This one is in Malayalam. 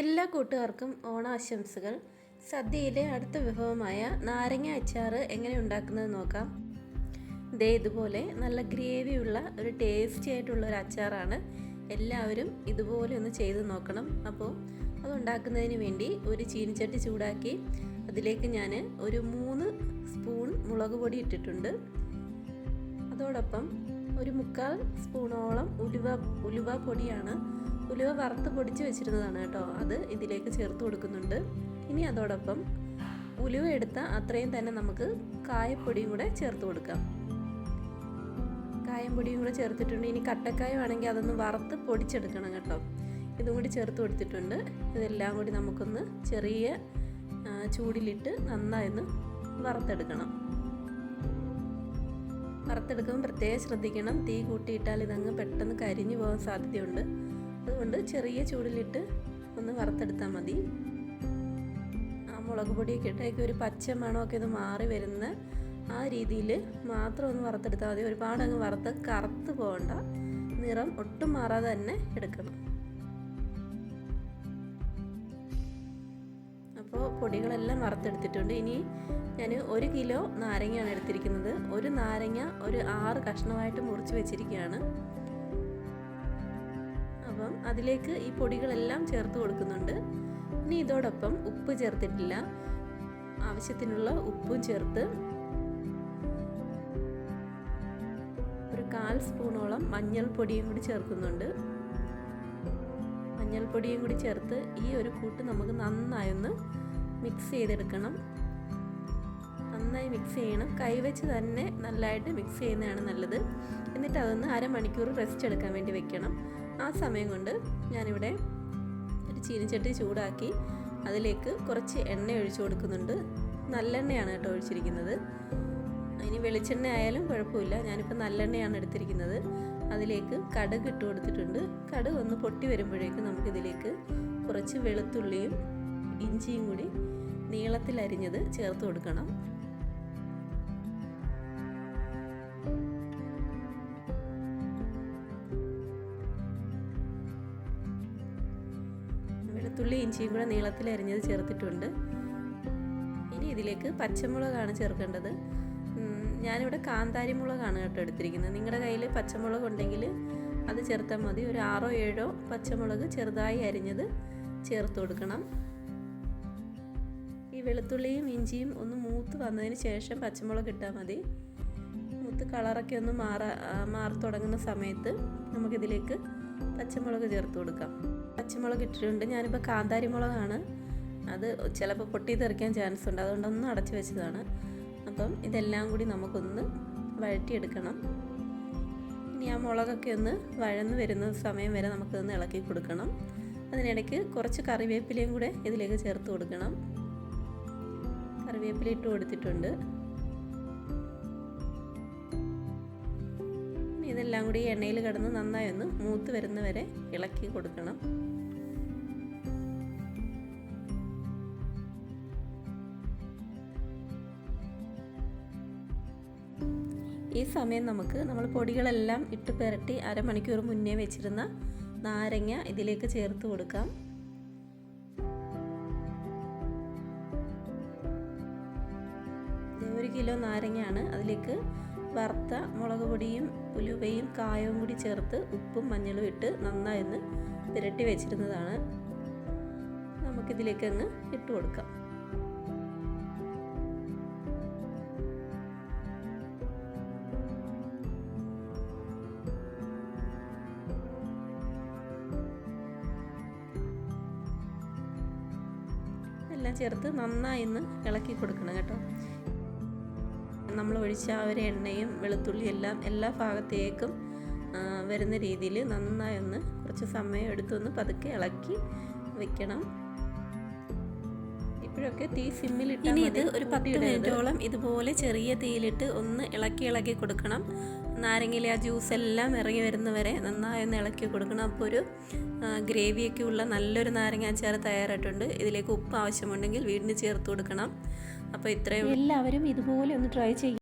എല്ലാ കൂട്ടുകാർക്കും ഓണാശംസകൾ. സദ്യയിലെ അടുത്ത വിഭവമായ നാരങ്ങ അച്ചാർ എങ്ങനെ ഉണ്ടാക്കുന്നത് നോക്കാം. ദേ ഇതുപോലെ നല്ല ഗ്രേവിയുള്ള ഒരു ടേസ്റ്റി ആയിട്ടുള്ള ഒരു അച്ചാറാണ് എല്ലാവരും ഇതുപോലെ ഒന്ന് ചെയ്ത് നോക്കണം. അപ്പോൾ അതുണ്ടാക്കുന്നതിന് വേണ്ടി ഒരു ചീനിച്ചട്ടി ചൂടാക്കി അതിലേക്ക് ഞാൻ ഒരു മൂന്ന് സ്പൂൺ മുളക് പൊടി ഇട്ടിട്ടുണ്ട്. അതോടൊപ്പം ഒരു മുക്കാൽ സ്പൂണോളം ഉലുവ ഉലുവ പൊടിയാണ്. ഉലുവ വറുത്ത് പൊടിച്ച് വെച്ചിരുന്നതാണ് കേട്ടോ. അത് ഇതിലേക്ക് ചേർത്ത് കൊടുക്കുന്നുണ്ട്. ഇനി അതോടൊപ്പം ഉലുവ എടുത്ത അത്രയും തന്നെ നമുക്ക് കായപ്പൊടിയും കൂടെ ചേർത്ത് കൊടുക്കാം. കായം പൊടിയും കൂടെ ചേർത്തിട്ടുണ്ട്. ഇനി കട്ടക്കായ വേണമെങ്കിൽ അതൊന്ന് വറുത്ത് പൊടിച്ചെടുക്കണം കേട്ടോ. ഇതും കൂടി ചേർത്ത് കൊടുത്തിട്ടുണ്ട്. ഇതെല്ലാം കൂടി നമുക്കൊന്ന് ചെറിയ ചൂടിലിട്ട് നന്നായി ഒന്ന് വറുത്തെടുക്കണം. വറുത്തെടുക്കുമ്പോൾ പ്രത്യേകം ശ്രദ്ധിക്കണം. തീ കൂട്ടിയിട്ടാൽ ഇതങ്ങ് പെട്ടെന്ന് കരിഞ്ഞു പോകാൻ സാധ്യതയുണ്ട്. അതുകൊണ്ട് ചെറിയ ചൂടിലിട്ട് ഒന്ന് വറുത്തെടുത്താൽ മതി. ആ മുളക് പൊടിയൊക്കെ ഇട്ടേക്ക് ഒരു പച്ച മണമൊക്കെ ഇത് മാറി വരുന്ന ആ രീതിയിൽ മാത്രം ഒന്ന് വറുത്തെടുത്താൽ മതി. ഒരുപാട് അങ്ങ് വറുത്ത് കറുത്ത് പോകണ്ട. നിറം ഒട്ടും മാറാതെ തന്നെ എടുക്കണം. പൊടികളെല്ലാം വറുത്തെടുത്തിട്ടുണ്ട്. ഇനി ഞാൻ ഒരു കിലോ നാരങ്ങയാണ് എടുത്തിരിക്കുന്നത്. ഒരു നാരങ്ങ ഒരു ആറ് കഷ്ണമായിട്ട് മുറിച്ച് വെച്ചിരിക്കുകയാണ്. അപ്പം അതിലേക്ക് ഈ പൊടികളെല്ലാം ചേർത്ത് കൊടുക്കുന്നുണ്ട്. ഇനി ഇതോടൊപ്പം ഉപ്പ് ചേർത്തിട്ടില്ല. ആവശ്യത്തിനുള്ള ഉപ്പും ചേർത്ത് ഒരു കാൽ സ്പൂണോളം മഞ്ഞൾപ്പൊടിയും കൂടി ചേർക്കുന്നുണ്ട്. മഞ്ഞൾപ്പൊടിയും കൂടി ചേർത്ത് ഈ ഒരു കൂട്ട് നമുക്ക് നന്നായി ഒന്ന് മിക്സ് ചെയ്തെടുക്കണം. നന്നായി മിക്സ് ചെയ്യണം. കൈവച്ച് തന്നെ നല്ലതായിട്ട് മിക്സ് ചെയ്യുന്നതാണ് നല്ലത്. എന്നിട്ട് അതൊന്ന് അരമണിക്കൂർ റെസ്റ്റ് എടുക്കാൻ വേണ്ടി വെക്കണം. ആ സമയം കൊണ്ട് ഞാനിവിടെ ഒരു ചീനിച്ചട്ടി ചൂടാക്കി അതിലേക്ക് കുറച്ച് എണ്ണ ഒഴിച്ചു കൊടുക്കുന്നുണ്ട്. നല്ലെണ്ണയാണ് കേട്ടോ ഒഴിച്ചിരിക്കുന്നത്. ഇനി വെളിച്ചെണ്ണ ആയാലും കുഴപ്പമില്ല. ഞാനിപ്പോൾ നല്ലെണ്ണയാണ് എടുത്തിരിക്കുന്നത്. അതിലേക്ക് കടുക് ഇട്ട് കൊടുത്തിട്ടുണ്ട്. കടുക് ഒന്ന് പൊട്ടി വരുമ്പോഴേക്കും നമുക്കിതിലേക്ക് കുറച്ച് വെളുത്തുള്ളിയും ഇഞ്ചിയും കൂടി നീളത്തിൽ അരിഞ്ഞത് ചേർത്ത് കൊടുക്കണം. വെളുത്തുള്ളി ഇഞ്ചിയും കൂടെ നീളത്തിൽ അരിഞ്ഞത് ചേർത്തിട്ടുണ്ട്. ഇനി ഇതിലേക്ക് പച്ചമുളകാണ് ചേർക്കേണ്ടത്. ഞാനിവിടെ കാന്താരി മുളകാണ് കേട്ടോ എടുത്തിരിക്കുന്നത്. നിങ്ങളുടെ കയ്യിൽ പച്ചമുളക് ഉണ്ടെങ്കിൽ അത് ചേർത്താൽ മതി. ഒരു ആറോ ഏഴോ പച്ചമുളക് ചെറുതായി അരിഞ്ഞത് ചേർത്ത് കൊടുക്കണം. വെളുത്തുള്ളിയും ഇഞ്ചിയും ഒന്ന് മൂത്ത് വന്നതിന് ശേഷം പച്ചമുളക് ഇട്ടാൽ മതി. മൂത്ത് കളറൊക്കെ ഒന്ന് മാറാ മാറി തുടങ്ങുന്ന സമയത്ത് നമുക്കിതിലേക്ക് പച്ചമുളക് ചേർത്ത് കൊടുക്കാം. പച്ചമുളക് ഇട്ടിട്ടുണ്ട്. ഞാനിപ്പോൾ കാന്താരി മുളകാണ്. അത് ചിലപ്പോൾ പൊട്ടി തെറിക്കാൻ ചാൻസ് ഉണ്ട് അതുകൊണ്ടൊന്ന് അടച്ചു വെച്ചതാണ്. അപ്പം ഇതെല്ലാം കൂടി നമുക്കൊന്ന് വഴറ്റിയെടുക്കണം. ഇനി ആ മുളകൊക്കെ ഒന്ന് വഴന്ന് വരുന്ന സമയം വരെ നമുക്കൊന്ന് ഇളക്കി കൊടുക്കണം. അതിനിടയ്ക്ക് കുറച്ച് കറിവേപ്പിലയും കൂടെ ഇതിലേക്ക് ചേർത്ത് കൊടുക്കണം. കറിവേപ്പില ഇട്ട് കൊടുത്തിട്ടുണ്ട്. ഇതെല്ലാം കൂടി എണ്ണയിൽ കിടന്ന് നന്നായി ഒന്ന് മൂത്ത് വരുന്നവരെ ഇളക്കി കൊടുക്കണം. ഈ സമയം നമുക്ക് നമ്മൾ പൊടികളെല്ലാം ഇട്ട് പുരട്ടി അരമണിക്കൂർ മുന്നേ വെച്ചിരുന്ന നാരങ്ങ ഇതിലേക്ക് ചേർത്ത് കൊടുക്കാം. ഒരു കിലോ നാരങ്ങയാണ്. അതിലേക്ക് വറുത്ത മുളക് പൊടിയും ഉലുവയും കായവും കൂടി ചേർത്ത് ഉപ്പും മഞ്ഞളും ഇട്ട് നന്നായി ഒന്ന് പുരട്ടി വെച്ചിരുന്നതാണ്. നമുക്കിതിലേക്ക് അങ്ങ് ഇട്ട് കൊടുക്കാം. എല്ലാം ചേർത്ത് നന്നായി ഒന്ന് ഇളക്കി കൊടുക്കണം കേട്ടോ. നമ്മൾ ഒഴിച്ച ആ ഒരു എണ്ണയും വെളുത്തുള്ളി എല്ലാം എല്ലാ ഭാഗത്തേക്കും വരുന്ന രീതിയിൽ നന്നായി ഒന്ന് കുറച്ച് സമയം എടുത്തൊന്ന് പതുക്കെ ഇളക്കി വെക്കണം. ഇപ്പോഴൊക്കെ തീ സിമ്മിലിട്ട് ഇനി ഇത് ഒരു പത്ത് മിനിറ്റോളം ഇതുപോലെ ചെറിയ തീയിലിട്ട് ഒന്ന് ഇളക്കി ഇളക്കി കൊടുക്കണം. നാരങ്ങയിലെ ആ ജ്യൂസ് എല്ലാം ഇറങ്ങി വരുന്നവരെ നന്നായി ഒന്ന് ഇളക്കി കൊടുക്കണം. അപ്പോൾ ഒരു ഗ്രേവിയൊക്കെ ഉള്ള നല്ലൊരു നാരങ്ങ അച്ചാർ തയ്യാറായിട്ടുണ്ട്. ഇതിലേക്ക് ഉപ്പ് ആവശ്യമുണ്ടെങ്കിൽ വീടിന് ചേർത്ത് കൊടുക്കണം. അപ്പോൾ ഇത്രയും എല്ലാവരും ഇതുപോലെ ഒന്ന് ട്രൈ ചെയ്യും